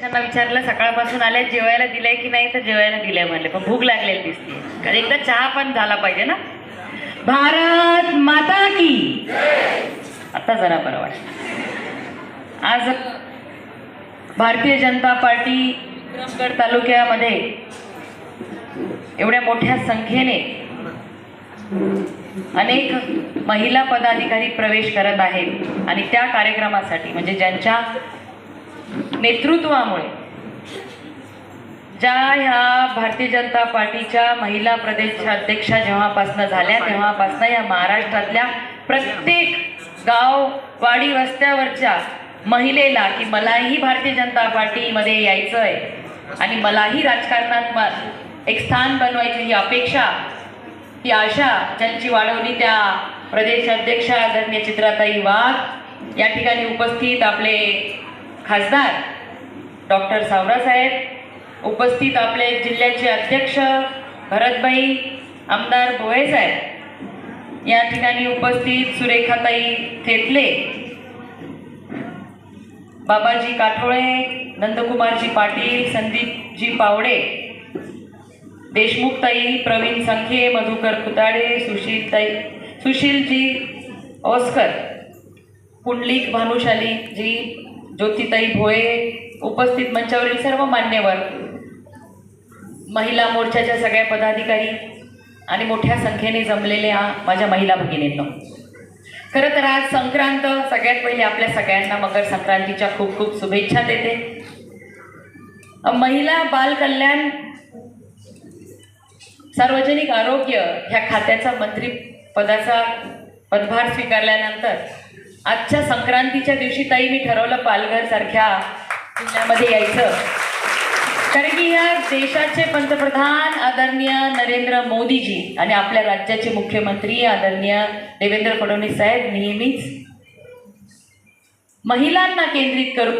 त्यांना विचारलं सकाळपासून आले जेवायला दिलंय की नाही? तर जेवायला दिलंय म्हणले. पण भूक लागलेली दिसते कारण एकदा चहा पण झाला पाहिजे ना. भारत माता की आता जरा बरं वाटत आज भारतीय जनता पार्टी विक्रमगड तालुक्यामध्ये एवढ्या मोठ्या संख्येने अनेक महिला पदाधिकारी प्रवेश करत आहेत. आणि त्या कार्यक्रमासाठी म्हणजे ज्यांच्या नेतृत्वामुळे. ज्या ह्या भारतीय जनता पार्टीच्या महिला प्रदेशाध्यक्षा जेव्हापासनं झाल्या तेव्हापासनं या महाराष्ट्रातल्या प्रत्येक गाव वाडी वस्त्यावरच्या महिलेला की मलाही भारतीय जनता पार्टीमध्ये यायचं आहे आणि मलाही राजकारणात एक स्थान बनवायची ही अपेक्षा ही आशा ज्यांची वाढवली त्या प्रदेशाध्यक्षा आदरणीय चित्राताई वाघ. या ठिकाणी उपस्थित आपले खासदार डॉक्टर सावरासाहेब उपस्थित आपले जिल्ह्याचे अध्यक्ष भरतभाई आमदार भोळेसाहेब या ठिकाणी उपस्थित सुरेखाताई थेतले बाबाजी काठोळे नंदकुमारजी पाटील संदीपजी पावडे देशमुखताई प्रवीण संखे मधुकर कुताडे सुशीलताई सुशीलजी ओस्कर पुंडलिक भानुशाली जी ज्योतिताई भोये उपस्थित मंचावरील सर्व मान्यवर महिला मोर्चाच्या सगळ्या पदाधिकारी आणि मोठ्या संख्येने जमलेल्या माझ्या महिला भगिनींनो. खरं तर आज संक्रांत सगळ्यात पहिले आपल्या सगळ्यांना मकर संक्रांतीच्या खूप खूप शुभेच्छा देते. महिला बाल कल्याण सार्वजनिक आरोग्य ह्या खात्याचा मंत्री पदाचा पदभार स्वीकारल्यानंतर आजच्या संक्रांतीच्या दिवशी ताई मी ठरवलं पालघर सारख्या जिल्ह्यामध्ये यायचं. कारण की या देशाचे पंतप्रधान आदरणीय नरेंद्र मोदीजी आणि आपल्या राज्याचे मुख्यमंत्री आदरणीय देवेंद्र फडणवीस साहेब नेहमीच महिलांना केंद्रित करून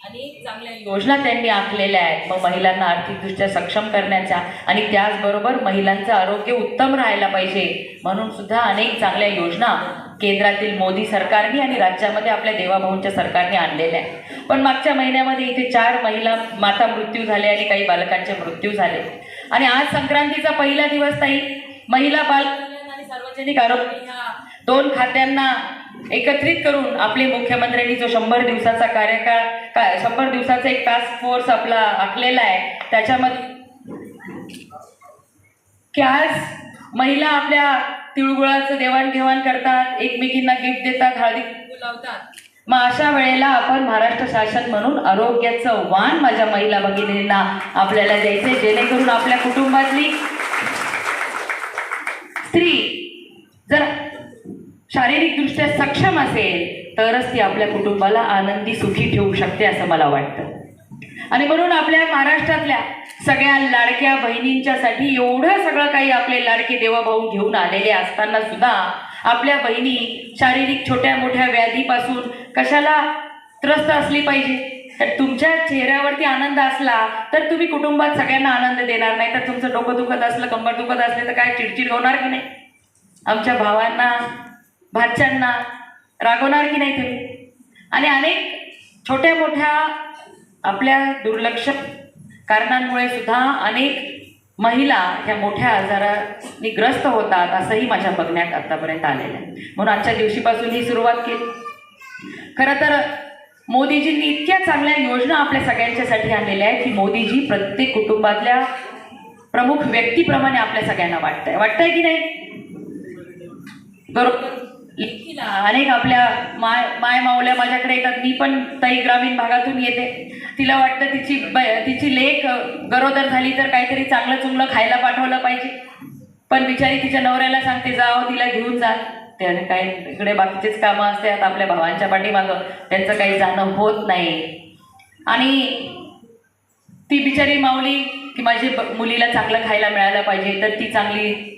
अनेक चांगल्या योजना त्यांनी आखलेल्या आहेत. मग महिलांना आर्थिकदृष्ट्या सक्षम करण्याच्या आणि त्याचबरोबर महिलांचं आरोग्य उत्तम राहायला पाहिजे म्हणून सुद्धा अनेक चांगल्या योजना केंद्रातील मोदी सरकारने आणि राज्यामध्ये आपल्या देवाभाऊंच्या सरकारने आणलेल्या आहे पण मागच्या महिन्यामध्ये इथे चार महिला माता मृत्यू झाले आणि काही बालकांचे मृत्यू झाले. आणि आज संक्रांतीचा पहिला दिवस ताई. महिला बाल आणि सार्वजनिक आरोग्य ह्या दोन खात्यांना एकत्रित करून आपले मुख्यमंत्र्यांनी जो शंभर दिवसाचा कार्यकाळ का शंभर दिवसाचा एक टास्क फोर्स आपला आखलेला आहे त्याच्यामध्ये की आज महिला आपल्या तिळगुळाचं देवाणघेवाण करतात एकमेकींना गिफ्ट देतात हळदी कुंकू लावतात. मग अशा वेळेला आपण महाराष्ट्र शासन म्हणून आरोग्याचं वाण माझ्या महिला भगिनींना आपल्याला द्यायचंय जेणेकरून आपल्या कुटुंबातली स्त्री जर शारीरिकदृष्ट्या सक्षम असेल तरच ती आपल्या कुटुंबाला आनंदी सुखी ठेवू शकते असं मला वाटतं. आणि म्हणून आपल्या महाराष्ट्रातल्या सगळ्या लाडक्या बहिणींच्यासाठी एवढं सगळं काही आपले लाडके देवाभाऊ घेऊन आलेले असताना सुद्धा आपल्या बहिणी शारीरिक छोट्या मोठ्या व्याधीपासून कशाला त्रस्त असली पाहिजे? तर तुमच्या चेहऱ्यावरती आनंद असला तर तुम्ही कुटुंबात सगळ्यांना आनंद देणार नाही. तर तुमचं डोकं दुखत असलं कंबर दुखत असले तर काय चिडचिड होणार की नाही? आमच्या भावांना भाच्यांना रागवणार की नाही तुम्ही? आणि अनेक छोट्या मोठ्या आपल्या दुर्लक्ष कारणांमुळे सुद्धा अनेक महिला ह्या मोठ्या आजाराने ग्रस्त होतात असंही माझ्या बघण्यात आतापर्यंत आलेलं आहे. म्हणून आजच्या दिवशीपासून ही सुरुवात केली. खरं तर मोदीजींनी इतक्या चांगल्या योजना आपल्या सगळ्यांच्यासाठी आणलेल्या आहेत की मोदीजी प्रत्येक कुटुंबातल्या प्रमुख व्यक्तीप्रमाणे आपल्या सगळ्यांना वाटतंय. वाटतंय की नाही? बरोबर लेकीला अनेक आपल्या माय माय माऊल्या माझ्याकडे येतात. मी पण ताई ग्रामीण भागातून येते. तिला वाटतं तिची ब- तिची लेख गरोदर झाली तर काहीतरी चांगलं चुंगलं खायला पाठवलं पाहिजे. पण बिचारी तिच्या नवऱ्याला सांगते जाओ तिला घेऊन जा. त्याने काही इकडे बाकीचेच कामं असतात आपल्या भावांच्या पाठीमागं त्यांचं काही जाणं होत नाही. आणि ती बिचारी माऊली की माझी ब- मुलीला चांगलं खायला मिळालं पाहिजे तर ती चांगली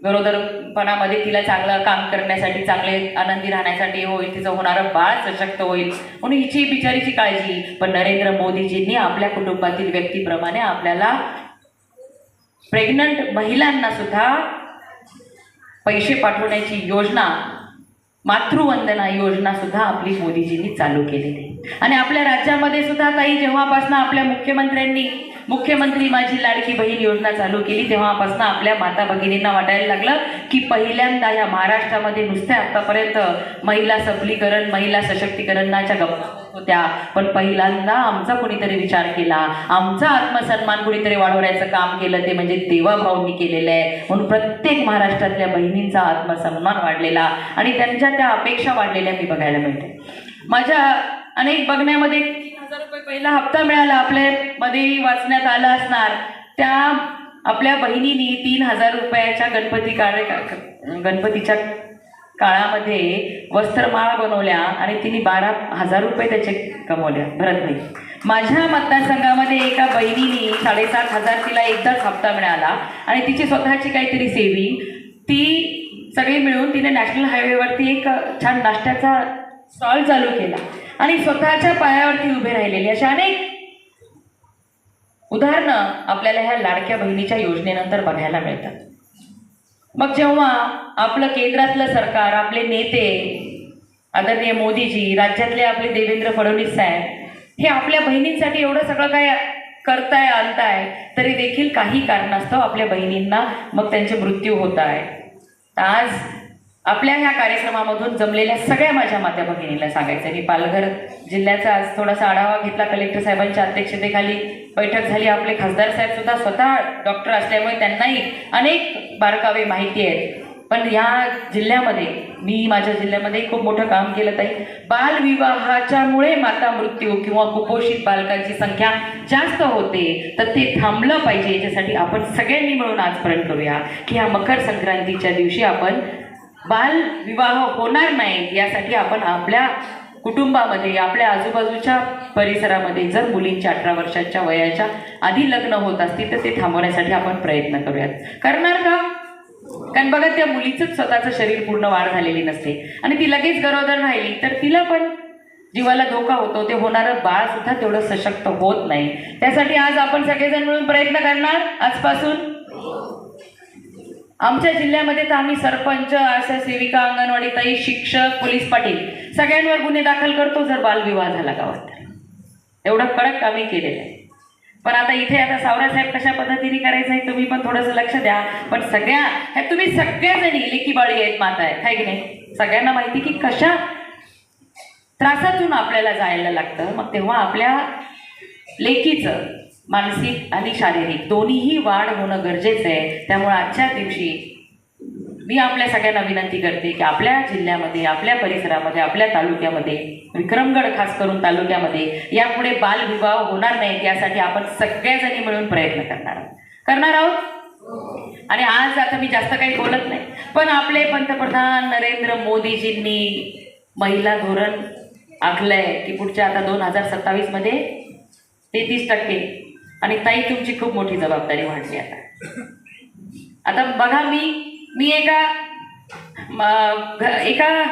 गरोदरपणामध्ये तिला चांगलं काम करण्यासाठी चांगले आनंदी राहण्यासाठी होईल तिचं होणारं बाळ सशक्त होईल. म्हणून हिची बिचारीची काळजी. पण नरेंद्र मोदीजींनी आपल्या कुटुंबातील व्यक्तीप्रमाणे आपल्याला प्रेग्नंट महिलांना सुद्धा पैसे पाठवण्याची योजना मातृवंदना योजना सुद्धा आपली मोदीजींनी चालू केलेली आणि आपल्या राज्यामध्ये सुद्धा काही जेव्हापासून आपल्या मुख्यमंत्र्यांनी मुख्यमंत्री माझी लाडकी बहीण योजना चालू केली तेव्हापासून आपल्या माता भगिनींना वाटायला लागलं की पहिल्यांदा या महाराष्ट्रामध्ये नुसत्या आतापर्यंत महिला सबलीकरण महिला सशक्तीकरणाच्या गप्पा होत्या. पण पहिल्यांदा आमचा कोणीतरी विचार केला. आमचा आत्मसन्मान कोणीतरी वाढवण्याचं काम केलं ते म्हणजे देवाभाऊंनी केलेलं आहे. म्हणून प्रत्येक महाराष्ट्रातल्या बहिणींचा आत्मसन्मान वाढलेला आणि त्यांच्या त्या अपेक्षा वाढलेल्या मी बघायला मिळते. माझ्या अनेक बघण्यामध्ये हजार रुपये पहिला हप्ता मिळाला आपल्या मध्ये वाचण्यात आला असणार. त्या आपल्या बहिणीनी तीन हजार रुपयाच्या गणपती काळे गणपतीच्या काळामध्ये वस्त्रमाळा बनवल्या आणि तिने बारा हजार रुपये त्याचे कमवल्या भरत नाही. माझ्या मतदारसंघामध्ये एका बहिणीने साडेसात हजार तिला एकदाच हप्ता मिळाला आणि तिची स्वतःची काहीतरी सेविंग ती सगळी मिळून तिने नॅशनल हायवेवरती एक छान नाश्त्याचा स्टॉल चालू केला. आणि स्वतःच्या पायावरती उभे राहिलेली अशा अनेक उदाहरणं आपल्याला ह्या लाडक्या बहिणीच्या योजनेनंतर बघायला मिळतात. मग जेव्हा आपलं केंद्रातलं सरकार आपले नेते आदरणीय मोदीजी राज्यातले आपले देवेंद्र फडणवीस साहेब हे आपल्या बहिणींसाठी एवढं सगळं काय करताय आणताय तरी देखील काही कारणास्तव आपल्या बहिणींना मग त्यांचे मृत्यू होत आहे. आज आपल्या ह्या कार्यक्रमामधून जमलेल्या सगळ्या माझ्या मात्या भगिनीला सांगायचं मी पालघर जिल्ह्याचा आज थोडासा आढावा घेतला कलेक्टर साहेबांच्या अध्यक्षतेखाली. बैठक झाली. आपले खासदार साहेब सुद्धा स्वतः डॉक्टर असल्यामुळे त्यांनाही अनेक बारकावे माहिती आहेत. पण ह्या जिल्ह्यामध्ये मी माझ्या जिल्ह्यामध्ये खूप मोठं काम केलं ताई. बालविवाहाच्यामुळे माता मृत्यू किंवा कुपोषित बालकांची संख्या जास्त होते तर ते थांबलं पाहिजे. याच्यासाठी आपण सगळ्यांनी मिळून आज प्रण करूया की ह्या मकर संक्रांतीच्या दिवशी आपण बाल विवाह होणार नाहीत यासाठी आपण आपल्या कुटुंबामध्ये आपल्या आजूबाजूच्या परिसरामध्ये जर मुलींच्या अठरा वर्षाच्या वयाच्या आधी लग्न होत असतील तर ते थांबवण्यासाठी आपण प्रयत्न करूयात. करणार का? कारण बघा त्या मुलीचंच स्वतःचं शरीर पूर्ण वाढ झालेली नसते. आणि ती लगेच गरोदर राहिली तर तिला पण जीवाला धोका होतो. ते होणारं बाळ सुद्धा तेवढं सशक्त होत नाही. त्यासाठी आज आपण सगळेजण मिळून प्रयत्न करणार आजपासून? आमच्या जिल्ह्यामध्ये तर आम्ही सरपंच आशा सेविका अंगणवाडी ताई शिक्षक पोलीस पाटील सगळ्यांवर गुन्हे दाखल करतो जर बालविवाह झाला गावात एवढं कडक आम्ही केलेलं आहे. पण आता इथे आता सावरासाहेब कशा पद्धतीने करायचं आहे तुम्ही पण थोडंसं लक्ष द्या. पण सगळ्या ह्या तुम्ही सगळ्याजणी लेखी बाळी आहेत माता आहेत हाय की नाही? सगळ्यांना माहिती की कशा त्रासातून आपल्याला जायला लागतं. मग तेव्हा आपल्या लेकीचं मानसिक आणि शारीरिक दोन्हीही वाढ होणं गरजेचं आहे. त्यामुळं आजच्या दिवशी मी आपल्या सगळ्यांना विनंती करते की आपल्या जिल्ह्यामध्ये आपल्या परिसरामध्ये आपल्या तालुक्यामध्ये विक्रमगड खास करून तालुक्यामध्ये यापुढे बालविवाह होणार नाहीत यासाठी आपण सगळ्याजणी मिळून प्रयत्न करणार आहोत. करणार आहोत? आणि आज आता मी जास्त काही बोलत नाही. पण आपले पंतप्रधान नरेंद्र मोदीजींनी महिला धोरण आखलंय की पुढच्या आता दोन हजार सत्तावीसमध्ये तेहतीस टक्के आणि ताई तुमची खूप मोठी जबाबदारी वाढली आता. आता बघा मी मी एका एका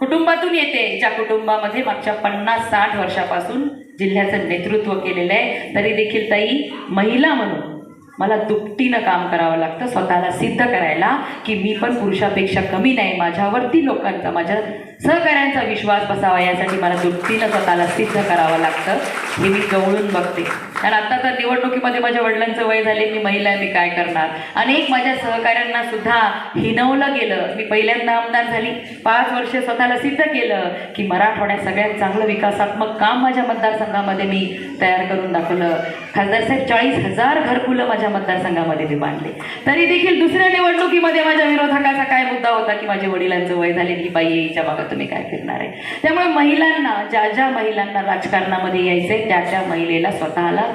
कुटुंबातून येते ज्या कुटुंबामध्ये मागच्या पन्नास साठ वर्षापासून जिल्ह्याचं नेतृत्व केलेलं आहे तरी देखील ताई महिला म्हणून मला दुपटीनं काम करावं लागतं स्वतःला सिद्ध करायला की मी पण पुरुषापेक्षा कमी नाही माझ्यावरती लोकांचा माझ्या सहकाऱ्यांचा विश्वास बसावा यासाठी मला दुपटीनं स्वतःला सिद्ध करावं लागतं हे मी जवळून बघते. कारण आता तर निवडणुकीमध्ये माझ्या वडिलांचं वय झाले मी महिला आहे, मी काय करणार? अनेक माझ्या सहकाऱ्यांना सुद्धा हिनवलं गेलं. मी पहिल्यांदा आमदार झाली. पाच वर्ष स्वतःला सिद्ध केलं की मराठवाड्यात सगळ्यात चांगलं विकासात्मक काम माझ्या मतदारसंघामध्ये मी तयार करून दाखवलं. खासदार साहेब चाळीस हजार घरकुलं माझ्या मतदारसंघामध्ये मी बांधले. तरी देखील दुसऱ्या निवडणुकीमध्ये माझ्या विरोधकाचा काय मुद्दा होता की माझ्या वडिलांचं वय झाले की बाई याच्या मागं तुम्ही काय फिरणार आहे? त्यामुळे महिलांना ज्या ज्या महिलांना राजकारणामध्ये यायचंय त्या त्या महिलेला स्वतःला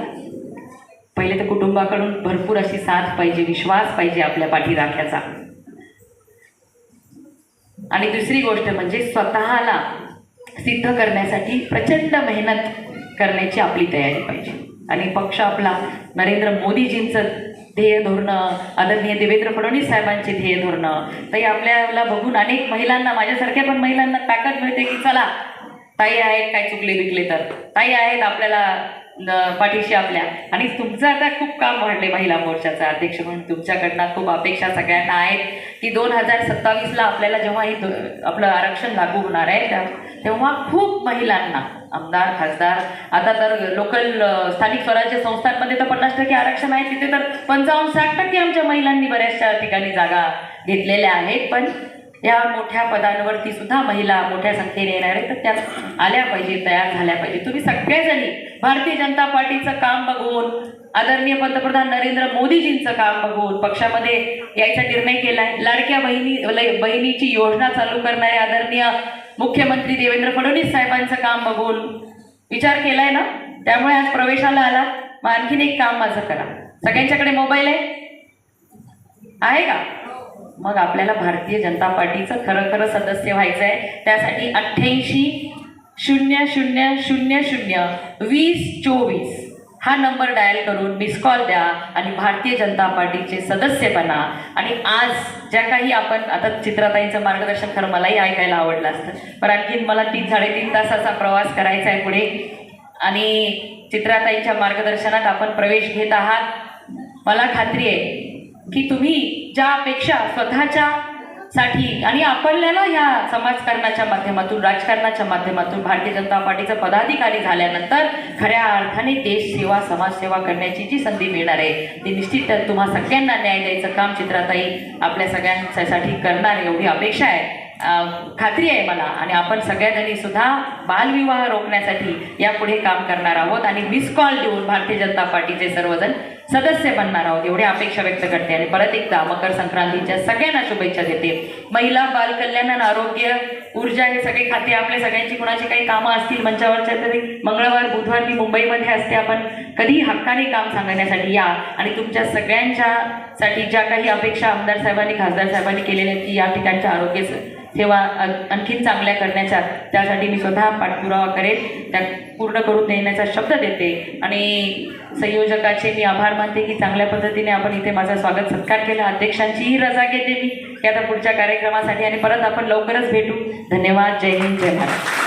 पहिले तर कुटुंबाकडून भरपूर अशी साथ पाहिजे विश्वास पाहिजे आपल्या पाठीराख्याचा आणि दुसरी गोष्ट म्हणजे स्वतःला सिद्ध करण्यासाठी प्रचंड मेहनत करण्याची आपली तयारी पाहिजे. आणि पक्ष आपला नरेंद्र मोदीजींचं ध्येय धोरणं आदरणीय देवेंद्र फडणवीस साहेबांचे ध्येय धोरणं ताई आपल्याला बघून अनेक महिलांना माझ्यासारख्या पण महिलांना ताकद मिळते की चला ताई आहेत काय चुकले बिकले तर. ताई आहेत आपल्याला पाठीशी आपल्या. आणि तुमचं आता खूप काम वाढले महिला मोर्चाचा. अध्यक्ष म्हणून तुमच्याकडनं खूप अपेक्षा सगळ्यांना आहेत की दोन हजार सत्तावीसला आपल्याला जेव्हा हे आपलं आरक्षण लागू होणार आहे तेव्हा खूप महिलांना आमदार खासदार आता तर लोकल स्थानिक स्वराज्य संस्थांमध्ये तर पन्नास टक्के आरक्षण आहे तिथे तर पंचावन्न साठ टक्के आमच्या महिलांनी बऱ्याचशा ठिकाणी जागा घेतलेल्या आहेत पण या मोठ्या पदांवरती सुद्धा महिला मोठ्या संख्येने येणार आहेत. तर त्या आल्या पाहिजे तयार झाल्या पाहिजे. तुम्ही सगळ्याजणी भारतीय जनता पार्टीचं काम बघून आदरणीय पंतप्रधान नरेंद्र मोदीजींचं काम बघून पक्षामध्ये यायचा निर्णय केलाय. लाडक्या बहिणी बहिणीची योजना चालू करणारे आदरणीय मुख्यमंत्री देवेंद्र फडणवीस साहेबांचं काम बघून विचार केलाय ना? त्यामुळे आज प्रवेशाला आला. मग आणखीन एक काम माझं करा. सगळ्यांच्याकडे मोबाईल आहे? आहे का? मग आपल्याला भारतीय जनता पार्टीचं खरं खरं सदस्य व्हायचं आहे त्यासाठी अठ्ठ्याऐंशी शून्य शून्य शून्य शून्य वीस चोवीस हा नंबर डायल करून मिस कॉल द्या आणि भारतीय जनता पार्टीचे सदस्य बना. आणि आज ज्या काही आपण आता चित्रताईंचं मार्गदर्शन खरं मलाही ऐकायला आवडलं असतं. पण आणखीन मला तीन साडेतीन तासाचा प्रवास करायचा आहे पुढे. आणि चित्राताईंच्या मार्गदर्शनात आपण प्रवेश घेत आहात. मला खात्री आहे की तुम्ही ज्या अपेक्षा स्वतःच्या साठी आणि आपल्याला या समाजकारणाच्या माध्यमातून राजकारणाच्या माध्यमातून भारतीय जनता पार्टीचा पदाधिकारी झाल्यानंतर खऱ्या अर्थाने देश सेवा समाजसेवा करण्याची जी संधी मिळणार आहे ती निश्चित तुम्हा सगळ्यांना न्याय द्यायचं काम चित्राताई आपल्या सगळ्यांसाठी करणार एवढी अपेक्षा आहे. खात्री आहे मला आणि आपण सगळ्याजणी सुद्धा बालविवाह रोखण्यासाठी यापुढे काम करणार आहोत आणि मिस कॉल देऊन भारतीय जनता पार्टीचे सर्वजण सदस्य बनणार आहोत. एवढी अपेक्षा व्यक्त करते. आणि परत एकदा मकर संक्रांतीच्या सगळ्यांना शुभेच्छा देते. महिला बालकल्याण आणि आरोग्य ऊर्जा हे सगळे खाते. आपले सगळ्यांची कुणाची काही कामं असतील मंचावरच्या तरी मंगळवार बुधवार मी मुंबईमध्ये असते. आपण कधीही हक्काने काम सांगण्यासाठी या. आणि तुमच्या सगळ्यांच्या साठी ज्या काही अपेक्षा आमदार साहेबांनी खासदार साहेबांनी केलेल्या आहेत की या ठिकाणच्या आरोग्य सेवा आणखीन चांगल्या करण्याच्या त्यासाठी मी स्वतः पाठपुरावा करेन. त्या पूर्ण करून देण्याचा शब्द देते. आणि संयोजकाचे मी आभार मानते की चांगल्या पद्धतीने आपण इथे माझा स्वागत सत्कार केला. अध्यक्षांचीही रजा घेते मी. की आता पुढच्या कार्यक्रमासाठी आणि परत आपण लवकरच भेटू. धन्यवाद. जय हिंद. जय महाराष्ट्र